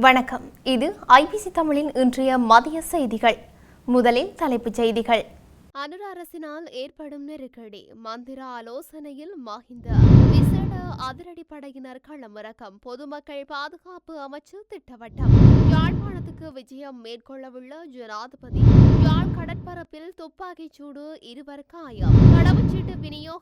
வணக்கம். இது ஐபிசி தமிழின் இன்றைய மதிய செய்திகள். முதலில் தலைப்புச் செய்திகள். அனுர அரசினால் ஏற்படும் நெருக்கடி. மந்திர ஆலோசனையில் மஹிந்த விசேட அதிரடிப்படையினர் களமிறக்கம். பொதுமக்கள் பாதுகாப்பு அமைச்சு திட்டவட்டம். யாழ்ப்பாணத்துக்கு விஜயம் மேற்கொள்ளவுள்ள ஜனாதிபதி. யாழ் கடற்பரப்பில் துப்பாக்கிச் சூடு இருவர் காயம். கடவுச்சீட்டு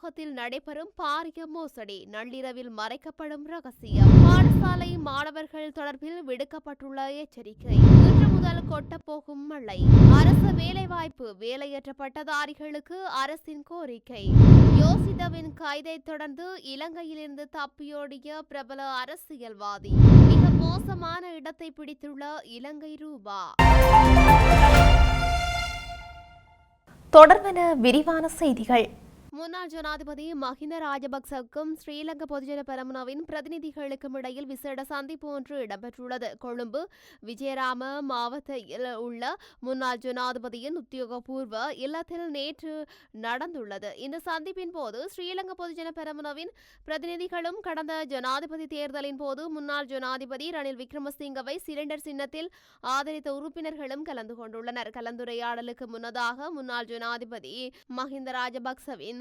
விநியோகத்தில் நடைபெறும் பாரிய மோசடி. நள்ளிரவில் மறைக்கப்படும் ரகசியம். பாடசாலை மாணவர்கள் தொடர்பில் விடுக்கப்பட்டுள்ள எச்சரிக்கை. இன்று முதல் கொட்டப்போகும் மழை. அரசு வேலைவாய்ப்பு. வேலையற்ற பட்டதாரிகளுக்கு அரசின் கோரிக்கை. யோசிதவின் கைதை தொடர்ந்து இலங்கையிலிருந்து தப்பியோடிய பிரபல அரசியல்வாதி. மிக மோசமான இடத்தை பிடித்துள்ள இலங்கை ரூபா. தொடர்பென விரிவான செய்திகள். முன்னாள் ஜனாதிபதி மஹிந்த ராஜபக்சவுக்கும் ஸ்ரீலங்கா பொதுஜன பெரமுனவின் பிரதிநிதிகளுக்கும் இடையில் விசேட சந்திப்பு ஒன்று இடம்பெற்றுள்ளது. கொழும்பு விஜயராம மாவட்டத்தில் உள்ள முன்னாள் ஜனாதிபதியின் உத்தியோகபூர்வ இல்லத்தில் நேற்று நடந்துள்ளது. இந்த சந்திப்பின் போது ஸ்ரீலங்கா பொதுஜன பெரமுனவின் பிரதிநிதிகளும் கடந்த ஜனாதிபதி தேர்தலின் போது முன்னாள் ஜனாதிபதி ரணில் விக்ரமசிங்கவை சிலிண்டர் சின்னத்தில் ஆதரித்த உறுப்பினர்களும் கலந்து கொண்டுள்ளனர். கலந்துரையாடலுக்கு முன்னதாக முன்னாள் ஜனாதிபதி மஹிந்த ராஜபக்சவின்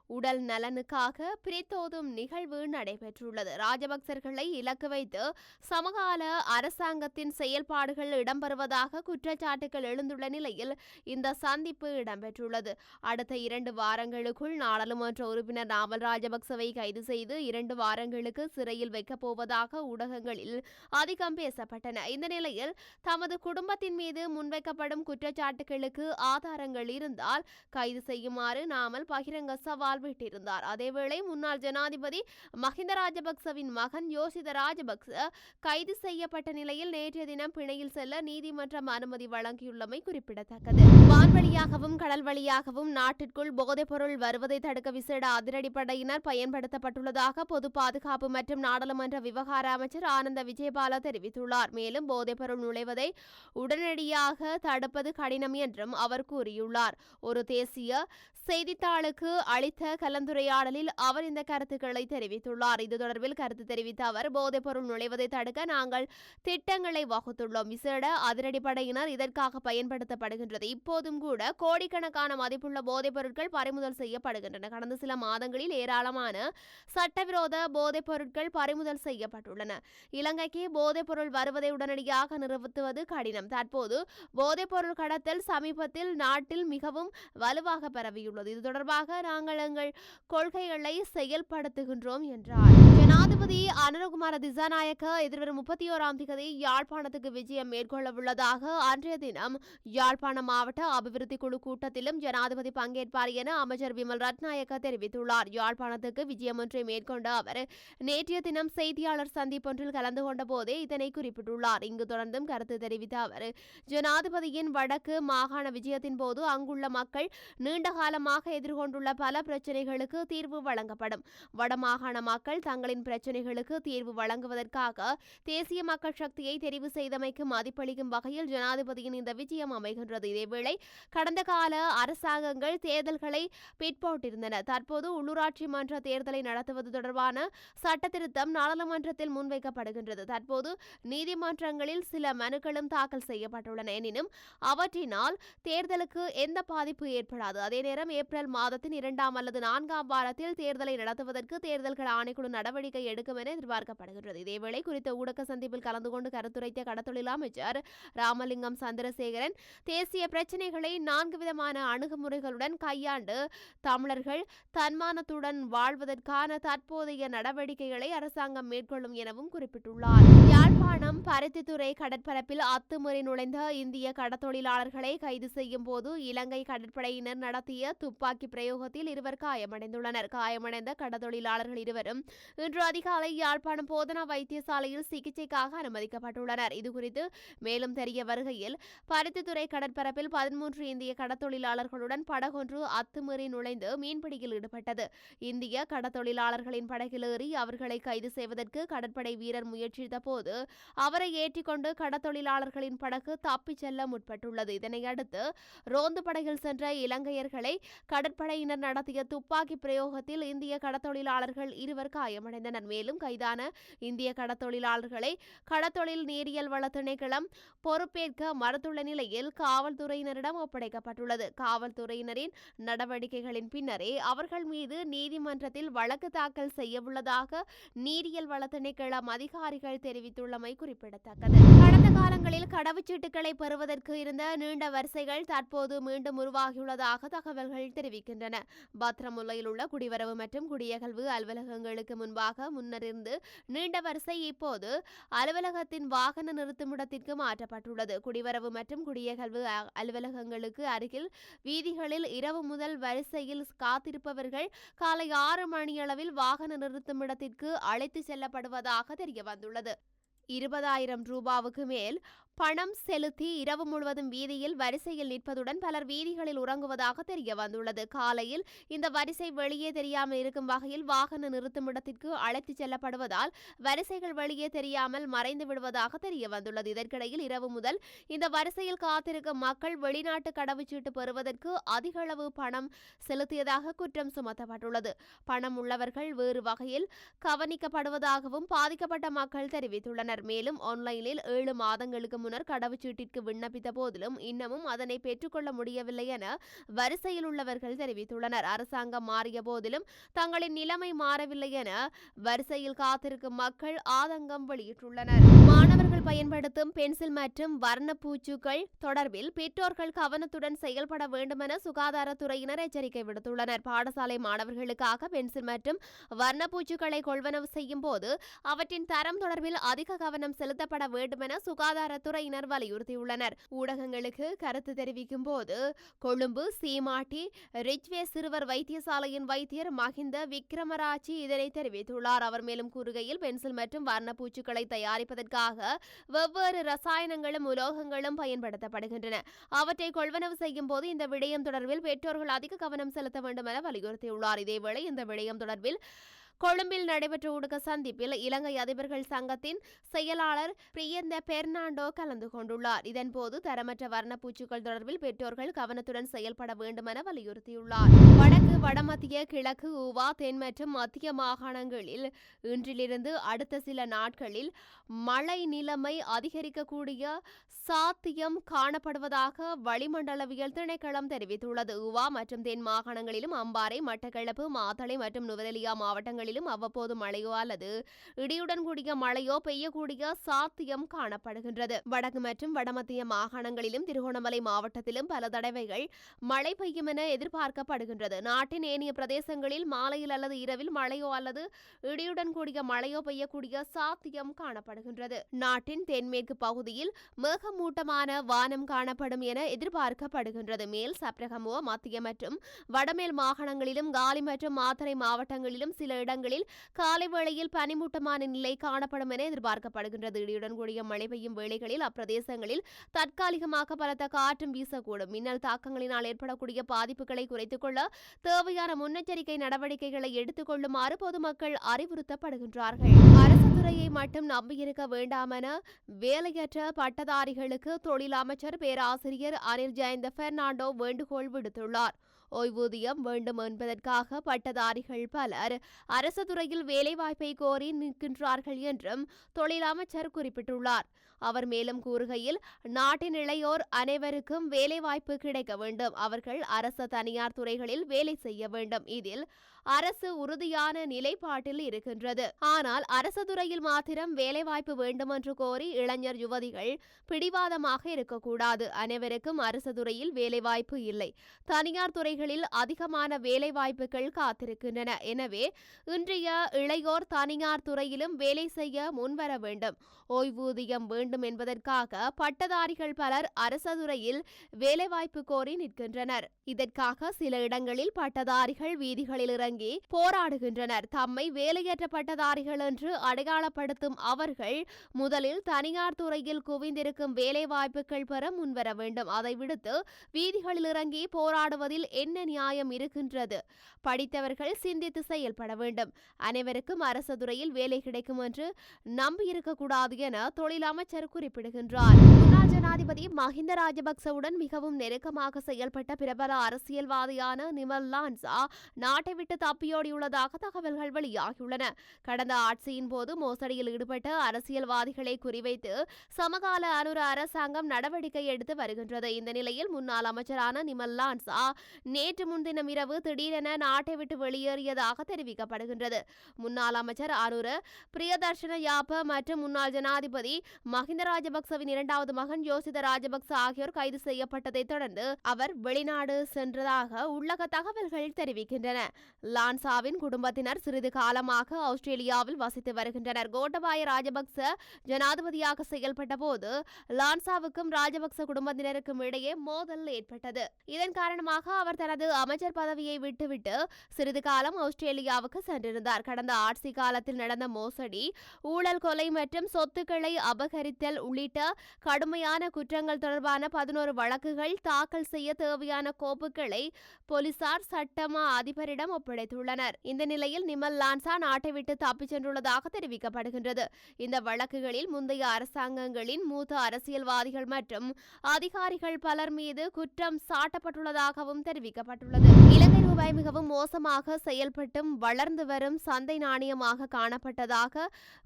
உடல் நலனுக்காக பிரித்தோதும் நிகழ்வு நடைபெற்றுள்ளது. ராஜபக்சர்களை இலக்கு வைத்து சமகால அரசாங்கத்தின் செயல்பாடுகள் இடம்பெறுவதாக குற்றச்சாட்டுகள் எழுந்துள்ள நிலையில் இந்த சந்திப்பு இடம்பெற்றுள்ளது. அடுத்த இரண்டு வாரங்களுக்குள் நாடாளுமன்ற உறுப்பினர் நாமல் ராஜபக்சவை கைது செய்து இரண்டு வாரங்களுக்கு சிறையில் வைக்கப் போவதாக ஊடகங்களில் அதிகம் பேசப்பட்டன. இந்த நிலையில் தமது குடும்பத்தின் மீது முன்வைக்கப்படும் குற்றச்சாட்டுகளுக்கு ஆதாரங்கள் இருந்தால் கைது செய்யுமாறு நாமல் பகிரங்க சவால் பார்வையிட்டிருந்தார். அதேவேளை முன்னாள் ஜனாதிபதி மஹிந்த ராஜபக்சவின் மகன் யோசித ராஜபக்ச கைது செய்யப்பட்ட நிலையில் நேற்றைய தினம் பிணையில் செல்ல நீதிமன்றம் அனுமதி வழங்கியுள்ளமை குறிப்பிடத்தக்கது. வான்வழியாகவும் கடல் வழியாகவும் நாட்டிற்குள் போதைப்பொருள் வருவதை தடுக்க விசேட அதிரடிப்படையினர் பயன்படுத்தப்பட்டுள்ளதாக பொது பாதுகாப்பு மற்றும் நாடாளுமன்ற விவகார அமைச்சர் ஆனந்த விஜயபால தெரிவித்துள்ளார். மேலும் போதைப்பொருள் நுழைவதை உடனடியாக தடுப்பது கடினம் என்றும் அவர் கூறியுள்ளார். ஒரு தேசிய செய்தித்தாளுக்கு அளித்த கலந்துரையாடலில் அவர் இந்த கருத்துக்களை தெரிவித்துள்ளார். இது தொடர்பில் கருத்து தெரிவித்த அவர் போதைப்பொருள் நுழைவதை தடுக்க நாங்கள் திட்டங்களை வகுத்துள்ளோம். விசேட அதிரடிப்படையினர் இதற்காக பயன்படுத்தப்படுகின்றது. இப்போதும் கூட கோடிக்கணக்கான மதிப்புள்ள போதைப் பொருட்கள் பறிமுதல் செய்யப்படுகின்றன. கடந்த சில மாதங்களில் ஏராளமான சட்டவிரோத போதைப் பொருட்கள் பறிமுதல் செய்யப்பட்டுள்ளன. இலங்கைக்கு போதைப் பொருள் வருவதை உடனடியாக நிறுத்துவது கடினம். தற்போது போதைப் பொருள் கடத்தல் சமீபத்தில் நாட்டில் மிகவும் வலுவாக பரவியுள்ளது. இது தொடர்பாக நாங்கள் தங்கள் கொள்கைகளை செயல்படுத்துகின்றோம் என்றார். ஜனாதிபதி அனுரகுமார திசாநாயக்க எதிர்வரும் முப்பத்தி ஓராம் தேதி யாழ்ப்பாணத்துக்கு விஜயம் மேற்கொள்ள உள்ளதாக அன்றைய தினம் யாழ்ப்பாணம் மாவட்ட அபிவிருத்தி குழு கூட்டத்திலும் ஜனாதிபதி பங்கேற்பார் என அமைச்சர் விமல் ரத்நாயக்க தெரிவித்துள்ளார். யாழ்ப்பாணத்துக்கு விஜயம் ஒன்றை மேற்கொண்ட அவர் நேற்றைய தினம் செய்தியாளர் சந்திப்பொன்றில் கலந்து கொண்ட போதே இதனை குறிப்பிட்டுள்ளார். இங்கு தொடர்ந்தும் கருத்து தெரிவித்த அவர் ஜனாதிபதியின் வடக்கு மாகாண விஜயத்தின் போது அங்குள்ள மக்கள் நீண்ட காலமாக எதிர்கொண்டுள்ள பல பிரச்சினைகளுக்கு தீர்வு வழங்கப்படும். வடமாகாண மக்கள் தங்களின் பிரச்சினைகளுக்கு தீர்வு வழங்குவதற்காக தேசிய மக்கள் சக்தியை தெரிவு செய்தமைக்கு மதிப்பளிக்கும் வகையில் ஜனாதிபதியின் இந்த விஜயம் அமைகின்றது. இதேவேளை கடந்த கால அரசாங்கங்கள் தேர்தல்களை பிற்போட்டிருந்தன. தற்போது உள்ளூராட்சி மன்ற தேர்தலை நடத்துவது தொடர்பான சட்ட திருத்தம் நாடாளுமன்றத்தில் முன்வைக்கப்படுகின்றது. தற்போது நீதிமன்றங்களில் சில மனுக்களும் தாக்கல் செய்யப்பட்டுள்ளன. எனினும் அவற்றினால் தேர்தலுக்கு எந்த பாதிப்பு ஏற்படாது. அதே நேரம் ஏப்ரல் மாதத்தின் இரண்டாம் அல்லது நான்காம் வாரத்தில் தேர்தலை நடத்துவதற்கு தேர்தல்கள் ஆணைக்குழு நடவடிக்கை நடவடிக்கை எடுக்கும் என எதிர்பார்க்கப்படுகின்றது. இதேவேளை குறித்த ஊடக சந்திப்பில் கலந்து கொண்டு கருத்துரைத்த கடத்தொழில் அமைச்சர் ராமலிங்கம் சந்திரசேகரன் தேசிய பிரச்சினைகளை நான்கு விதமான அணுகுமுறைகளுடன் கையாண்டு தமிழர்கள் தன்மானத்துடன் வாழ்வதற்கான தற்போதைய நடவடிக்கைகளை அரசாங்கம் மேற்கொள்ளும் எனவும் குறிப்பிட்டுள்ளார். யாழ்ப்பாணம் பருத்தித்துறை கடற்பரப்பில் அத்துமுறை நுழைந்த இந்திய கடத்தொழிலாளர்களை கைது செய்யும் போது இலங்கை கடற்படையினர் நடத்திய துப்பாக்கி பிரயோகத்தில் இருவர் காயமடைந்துள்ளனர். காயமடைந்த கடத்தொழிலாளர்கள் இருவரும் இன்று அதிகாலை யாழ்ப்பாணம் போதனா வைத்தியசாலையில் சிகிச்சைக்காக அனுமதிக்கப்பட்டுள்ளனர். இதுகுறித்து மேலும் தெரிய வருகையில் பருத்தித்துறை கடற்பரப்பில் பதிமூன்று இந்திய கடத்தொழிலாளர்களுடன் படகொன்று அத்துமீறி நுழைந்து மீன்பிடியில் ஈடுபட்டது. இந்திய கடத்தொழிலாளர்களின் படகில் ஏறி அவர்களை கைது செய்வதற்கு கடற்படை வீரர் முயற்சித்த போது அவரை ஏற்றிக்கொண்டு கடத்தொழிலாளர்களின் படகு தப்பிச் செல்ல முற்பட்டுள்ளது. இதனையடுத்து ரோந்து படகில் சென்ற இலங்கையர்களை கடற்படையினர் நடத்திய துப்பாக்கி பிரயோகத்தில் இந்திய கடத்தொழிலாளர்கள் இருவர் காயமடைந்தனர். மேலும் கைதான இந்திய கடத்தொழிலாளர்களை கடத்தொழில் நீரியல் வள திணைக்களம் பொறுப்பேற்க மறுத்துள்ள நிலையில் காவல்துறையினரிடம் ஒப்படைக்கப்பட்டுள்ளது. காவல்துறையினரின் நடவடிக்கைகளின் பின்னரே அவர்கள் மீது நீதிமன்றத்தில் வழக்கு தாக்கல் செய்யவுள்ளதாக நீரியல் வள திணைக்களம் அதிகாரிகள் தெரிவித்துள்ளமை குறிப்பிடத்தக்கது. கடந்த காலங்களில் கடவுச்சீட்டுகளை பெறுவதற்கு இருந்த நீண்ட வரிசைகள் தற்போது மீண்டும் உருவாகியுள்ளதாக தகவல்கள் தெரிவிக்கின்றன. பத்ரமுல்லையில் உள்ள குடிவரவு மற்றும் குடியகல்வு அலுவலகங்களுக்கு முன்பாக முன்னரிருந்து நீண்ட வரிசை இப்போது அலுவலகத்தின் வாகன நிறுத்துமிடத்திற்கு மாற்றப்பட்டுள்ளது. குடிவரவு மற்றும் குடியகல்வு அலுவலகங்களுக்கு அருகில் வீதிகளில் இரவு முதல் வரிசையில் காத்திருப்பவர்கள் காலை ஆறு மணியளவில் வாகன நிறுத்துமிடத்திற்கு அழைத்து செல்லப்படுவதாக தெரிய வந்துள்ளது இருபதாயிரம் ரூபாவுக்கு மேல் பணம் செலுத்தி இரவு முழுவதும் வீதியில் வரிசையில் நிற்பதுடன் பலர் வீதிகளில் உறங்குவதாக தெரிய வந்துள்ளது. காலையில் இந்த வரிசை வெளியே தெரியாமல் இருக்கும் வகையில் வாகன நிறுத்துமிடத்திற்கு அழைத்து செல்லப்படுவதால் வரிசைகள் வெளியே தெரியாமல் மறைந்து விடுவதாக தெரிய வந்துள்ளது. இதற்கிடையில் இரவு முதல் இந்த வரிசையில் காத்திருக்கும் மக்கள் வெளிநாட்டு கடவுச்சீட்டு பெறுவதற்கு அதிக அளவு பணம் செலுத்தியதாக குற்றம் சுமத்தப்பட்டுள்ளது. பணம் உள்ளவர்கள் வேறு வகையில் கவனிக்கப்படுவதாகவும் பாதிக்கப்பட்ட மக்கள் தெரிவித்துள்ளனர். மேலும் ஆன்லைனில் ஏழு மாதங்களுக்கு முன் முன்னர் கடவுச்சீட்டிற்கு விண்ணப்பித்த போதிலும் இன்னமும் அதனை பெற்றுக்கொள்ள முடியவில்லை என வரிசையில் உள்ளவர்கள் தெரிவித்துள்ளனர். அரசாங்கம் மாறிய போதிலும் தங்களின் நிலைமை மாறவில்லை என வரிசையில் காத்திருக்கும் மக்கள் ஆதங்கம் வெளியிட்டுள்ளனர். மாணவர்கள் பயன்படுத்தும் பென்சில் மற்றும் வர்ண பூச்சுக்கள் தொடர்பில் பெற்றோர்கள் கவனத்துடன் செயல்பட வேண்டுமென சுகாதாரத்துறையினர் எச்சரிக்கை விடுத்துள்ளனர். பாடசாலை மாணவர்களுக்காக பென்சில் மற்றும் வர்ணப்பூச்சுக்களை கொள்வனவு செய்யும் போது அவற்றின் தரம் தொடர்பில் அதிக கவனம் செலுத்தப்பட வேண்டுமென சுகாதாரத்துறையினர் வலியுறுத்தியுள்ளனர். ஊடகங்களுக்கு கருத்து தெரிவிக்கும் போது கொழும்பு சீமாட்டி ரிச்வே சிறுவர் வைத்தியசாலையின் வைத்தியர் மஹிந்த விக்ரமராஜி இதனை தெரிவித்துள்ளார். அவர் மேலும் கூறுகையில் பென்சில் மற்றும் வர்ணப்பூச்சுக்களை தயாரிப்பதற்காக வெவ்வேறு ரசாயனங்களும் உலோகங்களும் பயன்படுத்தப்படுகின்றன. அவற்றை கொள்வனவு செய்யும் போது இந்த விடயம் தொடர்பில் பெற்றோர்கள் அதிக கவனம் செலுத்த வேண்டும் என வலியுறுத்தியுள்ளார். இதேவேளை இந்த விடயம் தொடர்பில் கொழும்பில் நடைபெற்ற ஊடக சந்திப்பில் இலங்கை அதிபர்கள் சங்கத்தின் செயலாளர் பிரியந்த பெர்னாண்டோ கலந்து கொண்டுள்ளார். இதன்போது தரமற்ற வர்ணப்பூச்சிகள் தொடர்பில் பெற்றோர்கள் கவனத்துடன் செயல்பட வேண்டுமென வலியுறுத்தியுள்ளார். வடக்கு வடமத்திய கிழக்கு ஊவா தென் மற்றும் மத்திய மாகாணங்களில் இன்றிலிருந்து அடுத்த சில நாட்களில் மழை நிலைமை அதிகரிக்கக்கூடிய சாத்தியம் காணப்படுவதாக வளிமண்டலவியல் திணைக்களம் தெரிவித்துள்ளது. ஊவா மற்றும் தென் மாகாணங்களிலும் அம்பாறை மட்டக்களப்பு மாத்தளை மற்றும் நுவரெலியா மாவட்டங்களிலும் அவ்வப்போது மழையோ அல்லது இடியுடன் கூடிய மழையோ பெய்யக்கூடிய சாத்தியம் காணப்படுகின்றது. வடக்கு மற்றும் வடமத்திய மாகாணங்களிலும் திருகோணமலை மாவட்டத்திலும் பல தடவைகள் மழை பெய்யும் என எதிர்பார்க்கப்படுகின்றது. நாட்டின் ஏனைய பிரதேசங்களில் மாலையில் அல்லது இரவில் மழையோ அல்லது இடியுடன் கூடிய மழையோ பெய்யக்கூடிய சாத்தியம் காணப்படுகின்றது. நாட்டின் தென்மேற்கு பகுதியில் மேகமூட்டமான வானம் காணப்படும் என எதிர்பார்க்கப்படுகின்றது. மேல் சப்ரகமுவ மத்திய மற்றும் வடமேல் மாகாணங்களிலும் காலி மற்றும் மாத்தறை மாவட்டங்களிலும் சில இடங்களில் இடங்களில் காலை வேளையில் பனிமூட்டமான நிலை காணப்படும் என எதிர்பார்க்கப்படுகின்றது. இடியுடன் கூடிய மழை பெய்யும் வேளைகளில் அப்பிரதேசங்களில் தற்காலிகமாக பலத்த காற்றும் வீசக்கூடும். மின்னல் தாக்கங்களினால் ஏற்படக்கூடிய பாதிப்புகளை குறைத்துக் கொள்ள தேவையான முன்னெச்சரிக்கை நடவடிக்கைகளை எடுத்துக் கொள்ளுமாறு பொதுமக்கள் அறிவுறுத்தப்படுகின்றார்கள். அரசு துறையை மட்டும் நம்பியிருக்க வேண்டாம் என வேலையற்ற பட்டதாரிகளுக்கு தொழில் அமைச்சர் பேராசிரியர் அனில் ஜெயந்த பெர்னாண்டோ வேண்டுகோள் விடுத்துள்ளார். ஓய்வூதியம் வேண்டும் என்பதற்காக பட்டதாரிகள் பலர் அரசு துறையில் வேலைவாய்ப்பை கோரி நிற்கின்றார்கள் என்றும் தொழிலமைச்சர் குறிப்பிட்டுள்ளார். அவர் மேலும் கூறுகையில் நாட்டின் இளையோர் அனைவருக்கும் வேலைவாய்ப்பு கிடைக்க வேண்டும். அவர்கள் அரசு தனியார் துறைகளில் வேலை செய்ய வேண்டும். இதில் அரசு உறுதியான நிலைப்பாட்டில் இருக்கின்றது. ஆனால் அரசு துறையில் மாத்திரம் வேலைவாய்ப்பு வேண்டுமென்று கோரி இளைஞர் யுவதிகள் பிடிவாதமாக இருக்கக்கூடாது. அனைவருக்கும் அரசு துறையில் வேலைவாய்ப்பு இல்லை. தனியார் துறைகளில் அதிகமான வேலைவாய்ப்புகள் காத்திருக்கின்றன. எனவே இன்றைய இளையோர் தனியார் துறையிலும் வேலை செய்ய முன்வர வேண்டும். ஓய்வூதியம் வேண்டும் என்பதற்காக பட்டதாரிகள் பலர் அரசு துறையில் வேலைவாய்ப்பு கோரி நிற்கின்றனர். இதற்காக சில இடங்களில் பட்டதாரிகள் வீதிகளில் இறங்கி போராடுகின்றனர். தம்மை வேலையற்ற பட்டதாரிகள் என்று அடையாளப்படுத்தும் அவர்கள் முதலில் தனியார் துறையில் குவிந்திருக்கும் வேலைவாய்ப்புகள் பெற முன்வர வேண்டும். அதை விடுத்து வீதிகளில் இறங்கி போராடுவதில் என்ன என்ன நியாயம் இருக்கின்றது? படித்தவர்கள் சிந்தித்து செயல்பட வேண்டும். அனைவருக்கும் அரசு துறையில் வேலை கிடைக்கும் என்று நம்பியிருக்கக்கூடாது என தொழில் அமைச்சர் குறிப்பிடுகின்றார். முன்னாள் ஜனாதிபதி மஹிந்த ராஜபக்சவுடன் மிகவும் நெருக்கமாக செயல்பட்ட பிரபல அரசியல்வாதியான நிமல் லான்சா நாட்டை விட்டு தப்பியோடியுள்ளதாக தகவல்கள் வெளியாகியுள்ளன. கடந்த ஆட்சியின் போது மோசடியில் ஈடுபட்ட அரசியல்வாதிகளை குறிவைத்து சமகால அனுர அரசாங்கம் நடவடிக்கை எடுத்து வருகின்றது. இந்த நிலையில் முன்னாள் அமைச்சரான நிமல் லான்சா நேற்று முன்தினம் இரவு திடீரென நாட்டை விட்டு வெளியேறியதாக தெரிவிக்கப்படுகின்றது. முன்னாள் அமைச்சர் அனுர பிரியதர்ஷன யாப்ப மற்றும் முன்னாள் ஜனாதிபதி மஹிந்த ராஜபக்சவின் இரண்டாவது மகன் யோசித ராஜபக்ச ஆகியோர் கைது செய்யப்பட்டதைத் தொடர்ந்து அவர் வெளிநாடு சென்றதாக உள்ளக தகவல்கள் தெரிவிக்கின்றன. லான்சாவின் குடும்பத்தினர் சிறிது காலமாக ஆஸ்திரேலியாவில் வசித்து வருகின்றனர். கோட்டபாய ராஜபக்ச ஜனாதிபதியாக செயல்பட்ட போது லான்சாவுக்கும் ராஜபக்ச குடும்பத்தினருக்கும் இடையே மோதல் ஏற்பட்டது. இதன் காரணமாக அவர் தனது அமைச்சர் பதவியை விட்டுவிட்டு சிறிது காலம் ஆஸ்திரேலியாவுக்கு சென்றிருந்தார். கடந்த ஆட்சி காலத்தில் நடந்த மோசடி ஊழல் கொலை மற்றும் சொத்துக்களை அபகரித்தல் உள்ளிட்ட கடுமையான குற்றங்கள் தொடர்பான பதினோரு வழக்குகள் தாக்கல் செய்ய தேவையான கோப்புகளை போலீசார் சட்டமா அதிபரிடம் கிடைத்துள்ளனர் இந்த நிலையில் நிமல் லான்சா நாட்டை விட்டு தப்பிச் சென்றுள்ளதாக தெரிவிக்கப்படுகின்றது. இந்த வழக்குகளில் முந்தைய அரசாங்கங்களின் மூத்த அரசியல்வாதிகள் மற்றும் அதிகாரிகள் பலர் மீது குற்றம் சாட்டப்பட்டுள்ளதாகவும் தெரிவிக்கப்பட்டுள்ளது. ரூபாய் மிகவும் மோசமாக செயல்பட்டும் வளர்ந்து வரும் சந்தை நாணயமாக காணப்பட்டதாக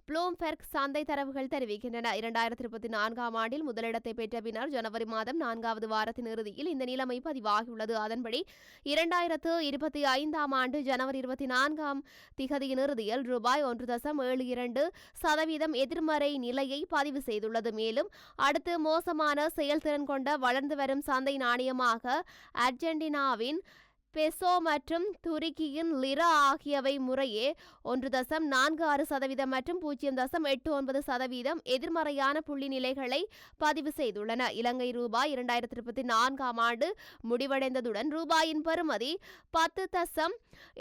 ப்ளூம்பெர்க் சந்தை தரவுகள் தெரிவிக்கின்றன. இரண்டாயிரத்தி இருபத்தி நான்காம் ஆண்டில் முதலிடத்தை பெற்ற பின்னர் ஜனவரி மாதம் நான்காவது வாரத்தின் இறுதியில் இந்த நிலைமை பதிவாகியுள்ளது. அதன்படி இரண்டாயிரத்து இருபத்தி ஐந்தாம் ஆண்டு ஜனவரி இருபத்தி நான்காம் திகதியின் இறுதியில் ரூபாய் ஒன்று தசம் ஏழு இரண்டு சதவீதம் எதிர்மறை நிலையை பதிவு செய்துள்ளது. மேலும் அடுத்து மோசமான செயல்திறன் கொண்ட வளர்ந்து வரும் சந்தை நாணயமாக அர்ஜென்டினாவின் பெசோ மற்றும் துருக்கியின் லிரா ஆகியவை முறையே ஒன்று தசம் நான்கு ஆறு சதவீதம் மற்றும் பூஜ்ஜியம் தசம் எட்டு ஒன்பது சதவீதம் எதிர்மறையான புள்ளி நிலைகளை பதிவு செய்துள்ளன. இலங்கை ரூபாய் இரண்டாயிரத்தி இருபத்தி நான்காம் ஆண்டு முடிவடைந்ததுடன் ரூபாயின் பெறுமதி பத்து தசம்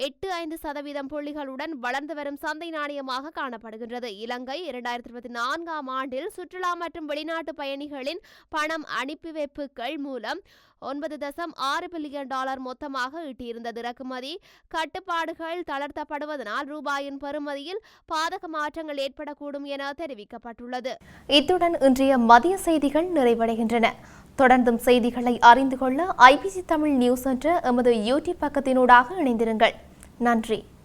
எட்டு ஐந்து சதவீதம் புள்ளிகளுடன் வளர்ந்து வரும் சந்தை நாணயமாக காணப்படுகின்றது. இலங்கை இரண்டாயிரத்தி இருபத்தி நான்காம் ஆண்டில் சுற்றுலா மற்றும் வெளிநாட்டு பயணிகளின் பணம் அனுப்பி வைப்புகள் மூலம் ஒன்பது தசம் ஆறு பில்லியன் டாலர் மொத்தமாக ஈட்டியிருந்தது. இறக்குமதி கட்டுப்பாடுகள் தளர்த்தப்படுவதனால் ரூபாயின் பெறுமதியில் பாதக மாற்றங்கள் ஏற்படக்கூடும் என தெரிவிக்கப்பட்டுள்ளது. இத்துடன் இன்றைய மதிய செய்திகள் நிறைவடைகின்றன. தொடர்ந்தும் செய்திகளை அறிந்து கொள்ள ஐபிசி தமிழ் நியூஸ் என்ற எமது யூடியூப் பக்கத்தினூடாக இணைந்திருங்கள். நன்றி.